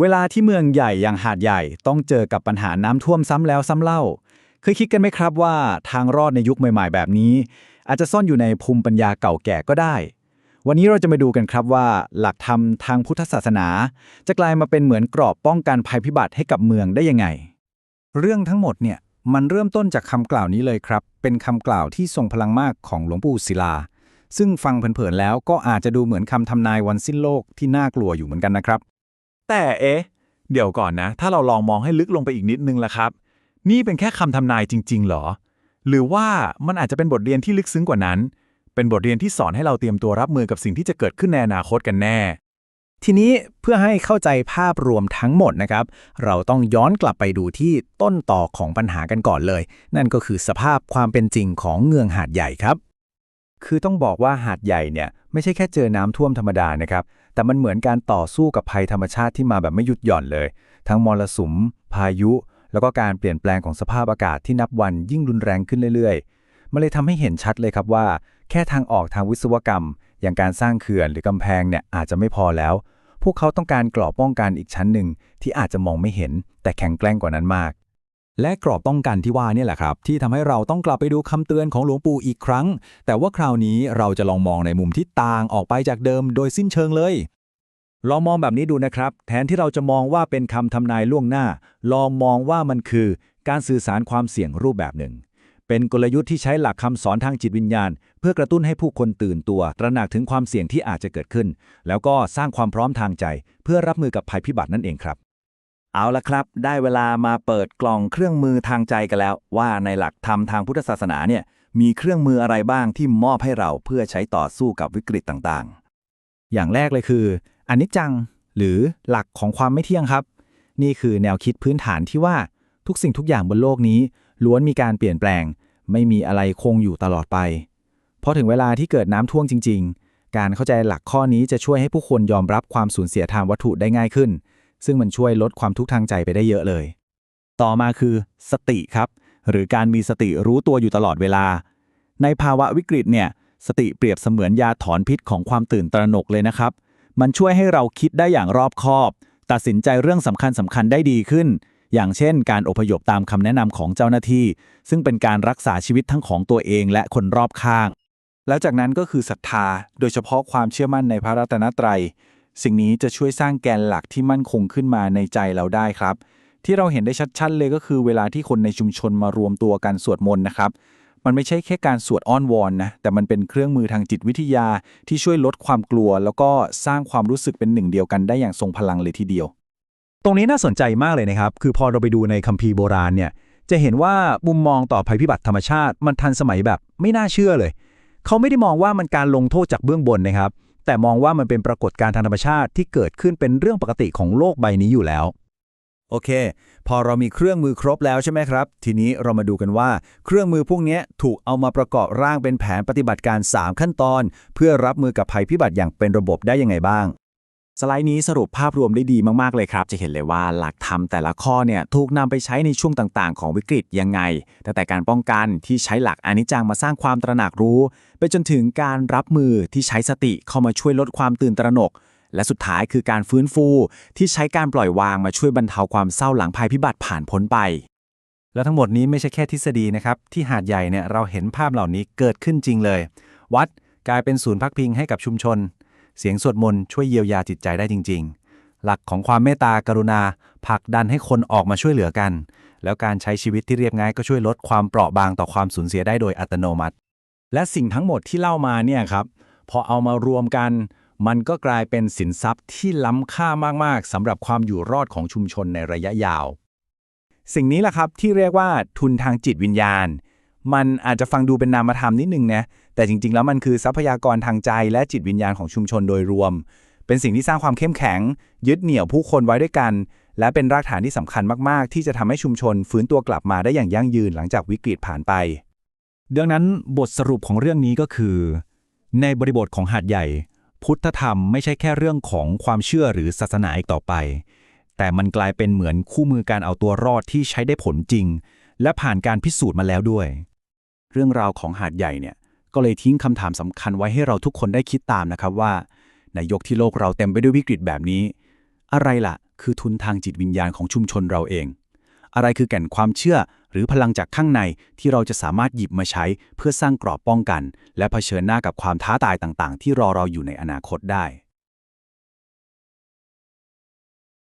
เวลาที่เมืองใหญ่อย่างหาดใหญ่ต้องเจอกับปัญหาน้ำท่วมซ้ำแล้วซ้ำเล่า เคยคิดกันไหมครับว่าทางรอดในยุคใหม่ๆ แบบนี้ อาจจะซ่อนอยู่ในภูมิปัญญาเก่าแก่ก็ได้ วันนี้เราจะมาดูกันครับว่า หลักธรรมทางพุทธศาสนา จะกลายมาเป็นเหมือนกรอบป้องกันภัยพิบัติให้กับเมืองได้ยังไง เรื่องทั้งหมดเนี่ยมันเริ่มต้นจากคำกล่าวนี้เลยครับ เป็นคำกล่าวที่ทรงพลังมากของหลวงปู่ศิลา ซึ่งฟังเผินๆแล้วก็อาจจะดูเหมือนคำทำนายวันสิ้นโลกที่น่ากลัวอยู่เหมือนกันนะครับ แต่เอ๊ะ เดี๋ยวก่อนนะ ถ้าเราลองมองให้ลึกลงไปอีกนิดนึงละครับ นี่เป็นแค่คำทำนายจริงๆเหรอ หรือว่ามันอาจจะเป็นบทเรียนที่ลึกซึ้งกว่านั้น เป็นบทเรียนที่สอนให้เราเตรียมตัวรับมือกับสิ่งที่จะเกิดขึ้นในอนาคตกันแน่ ทีนี้เพื่อให้เข้าใจภาพรวมทั้งหมดนะครับ เราต้องย้อนกลับไปดูที่ต้นต่อของปัญหากันก่อนเลย นั่นก็คือสภาพความเป็นจริงของเมืองหาดใหญ่ครับ คือต้องบอกว่าหาดใหญ่เนี่ยไม่ใช่แค่เจอน้ำท่วมธรรมดานะครับ แต่มันเหมือนการต่อสู้กับภัยธรรมชาติที่มาแบบไม่หยุดหย่อนเลย ทั้งมรสุม พายุ แล้วก็การเปลี่ยนแปลงของสภาพอากาศที่นับวันยิ่งรุนแรงขึ้นเรื่อยๆ มันเลยทำให้เห็นชัดเลยครับว่า แค่ทางออกทางวิศวกรรม อย่างการสร้างเขื่อนหรือกำแพงเนี่ยอาจจะไม่พอแล้ว พวกเขาต้องการกรอบป้องกันอีกชั้นหนึ่งที่อาจจะมองไม่เห็น แต่แข็งแกร่งกว่านั้นมาก และกรอบป้องกันที่ว่านี่แหละครับ ที่ทำให้เราต้องกลับไปดูคำเตือนของหลวงปู่อีกครั้ง แต่ว่าคราวนี้เราจะลองมองในมุมที่ต่างออกไปจากเดิมโดยสิ้นเชิงเลย ลองมองแบบนี้ดูนะครับ แทนที่เราจะมองว่าเป็นคำทำนายล่วงหน้า ลองมองว่ามันคือ การสื่อสารความเสี่ยงรูปแบบหนึ่ง เป็นกลยุทธ์ที่ใช้หลักคำสอนทางจิตวิญญาณ เพื่อกระตุ้นให้ผู้คนตื่นตัว ตระหนักถึงความเสี่ยงที่อาจจะเกิดขึ้น แล้วก็สร้างความพร้อมทางใจ เพื่อรับมือกับภัยพิบัตินั่นเองครับ เอาละครับ ได้เวลามาเปิดกล่องเครื่องมือทางใจกันแล้ว ว่าในหลักธรรมทางพุทธศาสนาเนี่ยมีเครื่องมืออะไรบ้างที่มอบให้เราเพื่อใช้ต่อสู้กับวิกฤตต่างๆ อย่างแรกเลยคืออนิจจัง หรือหลักของความไม่เที่ยงครับ นี่คือแนวคิดพื้นฐานที่ว่าทุกสิ่งทุกอย่างบนโลกนี้ ล้วนมีการเปลี่ยนแปลง ไม่มีอะไรคงอยู่ตลอดไปพอถึงเวลาที่เกิดน้ำท่วมจริง ๆ การเข้าใจหลักข้อนี้จะช่วยให้ผู้คนยอมรับความสูญเสียทางวัตถุได้ง่ายขึ้น ซึ่งมันช่วยลดความทุกข์ทางใจไปได้เยอะเลย ต่อมาคือ สติครับ หรือการมีสติรู้ตัวอยู่ตลอดเวลา ในภาวะวิกฤตเนี่ย สติเปรียบเสมือนยาถอนพิษของความตื่นตระหนกเลยนะครับ มันช่วยให้เราคิดได้อย่างรอบคอบ ตัดสินใจเรื่องสำคัญสำคัญได้ดีขึ้น อย่างเช่น การอพยพตามคำแนะนำของเจ้าหน้าที่ ซึ่งเป็นการรักษาชีวิตทั้งของตัวเองและคนรอบข้างแล้วจากนั้นก็คือศรัทธา โดยเฉพาะความเชื่อมั่นในพระรัตนตรัย สิ่งนี้จะช่วยสร้างแกนหลักที่มั่นคงขึ้นมาในใจเราได้ครับ ที่เราเห็นได้ชัดๆเลยก็คือเวลาที่คนในชุมชนมารวมตัวกันสวดมนต์นะครับ มันไม่ใช่แค่การสวดอ้อนวอนนะ แต่มันเป็นเครื่องมือทางจิตวิทยาที่ช่วยลดความกลัว แล้วก็สร้างความรู้สึกเป็นหนึ่งเดียวกันได้อย่างทรงพลังเลยทีเดียว ตรงนี้น่าสนใจมากเลยนะครับ คือพอเราไปดูในคัมภีร์โบราณเนี่ย จะเห็นว่ามุมมองต่อภัยพิบัติธรรมชาติ มันทันสมัยแบบไม่น่าเชื่อเลย เขาไม่ได้มองว่ามันการลงโทษจากเบื้องบนนะครับ แต่มองว่ามันเป็นปรากฏการณ์ทางธรรมชาติที่เกิดขึ้นเป็นเรื่องปกติของโลกใบนี้อยู่แล้ว โอเค พอเรามีเครื่องมือครบแล้วใช่ไหมครับ ทีนี้เรามาดูกันว่า เครื่องมือพวกนี้ถูกเอามาประกอบร่างเป็นแผนปฏิบัติการ 3 ขั้นตอน เพื่อรับมือกับภัยพิบัติอย่างเป็นระบบได้ยังไงบ้าง สไลด์นี้สรุปภาพรวมได้ดีมากๆเลยครับ จะเห็นเลยว่าหลักธรรมแต่ละข้อเนี่ยถูกนำไปใช้ในช่วงต่างๆ ของวิกฤตยังไง ตั้งแต่การป้องกันที่ใช้หลักอนิจจังมาสร้างความตระหนักรู้ ไปจนถึงการรับมือที่ใช้สติเข้ามาช่วยลดความตื่นตระหนก และสุดท้ายคือการฟื้นฟู ที่ใช้การปล่อยวางมาช่วยบรรเทาความเศร้าหลังภัยพิบัติผ่านพ้นไป แล้วทั้งหมดนี้ไม่ใช่แค่ทฤษฎีนะครับที่หาดใหญ่เนี่ยเราเห็นภาพเหล่านี้เกิดขึ้นจริงเลย วัดกลายเป็นศูนย์พักพิงให้กับชุมชน เสียงสวดมนต์ช่วยเยียวยาจิตใจได้จริง ๆ หลักของความเมตตากรุณาผลักดันให้คนออกมาช่วยเหลือกัน แล้วการใช้ชีวิตที่เรียบง่ายก็ช่วยลดความเปราะบางต่อความสูญเสียได้โดยอัตโนมัติ และสิ่งทั้งหมดที่เล่ามาเนี่ยครับพอเอามารวมกัน มันก็กลายเป็นสินทรัพย์ที่ล้ำค่ามากๆสำหรับความอยู่รอดของชุมชนในระยะยาว สิ่งนี้แหละครับที่เรียกว่าทุนทางจิตวิญญาณ มันอาจจะฟังดูเป็นนามธรรมนิดนึงนะ แต่จริงๆ แล้วมันคือทรัพยากรทางใจและจิตวิญญาณของชุมชนโดยรวม เป็นสิ่งที่สร้างความเข้มแข็ง ยึดเหนี่ยวผู้คนไว้ด้วยกัน และเป็นรากฐานที่สำคัญมากๆ ที่จะทำให้ชุมชนฟื้นตัวกลับมาได้อย่างยั่งยืนหลังจากวิกฤตผ่านไป ดังนั้นบทสรุปของเรื่องนี้ก็คือ ในบริบทของหาดใหญ่ พุทธธรรมไม่ใช่แค่เรื่องของความเชื่อหรือศาสนาอีกต่อไป แต่มันกลายเป็นเหมือนคู่มือการเอาตัวรอดที่ใช้ได้ผลจริง และผ่านการพิสูจน์มาแล้วด้วย เรื่องราวของหาดใหญ่เนี่ย ก็เลยทิ้งคำถามสำคัญไว้ให้เราทุกคนได้คิดตามนะครับว่า ในยกที่โลกเราเต็มไปด้วยวิกฤตแบบนี้ อะไรล่ะ คือทุนทางจิตวิญญาณของชุมชนเราเอง อะไรคือแก่นความเชื่อ หรือพลังจากข้างในที่เราจะสามารถหยิบมาใช้เพื่อสร้างกรอบป้องกัน และเผชิญหน้ากับความท้าทายต่าง ๆ ที่รอเราอยู่ในอนาคตได้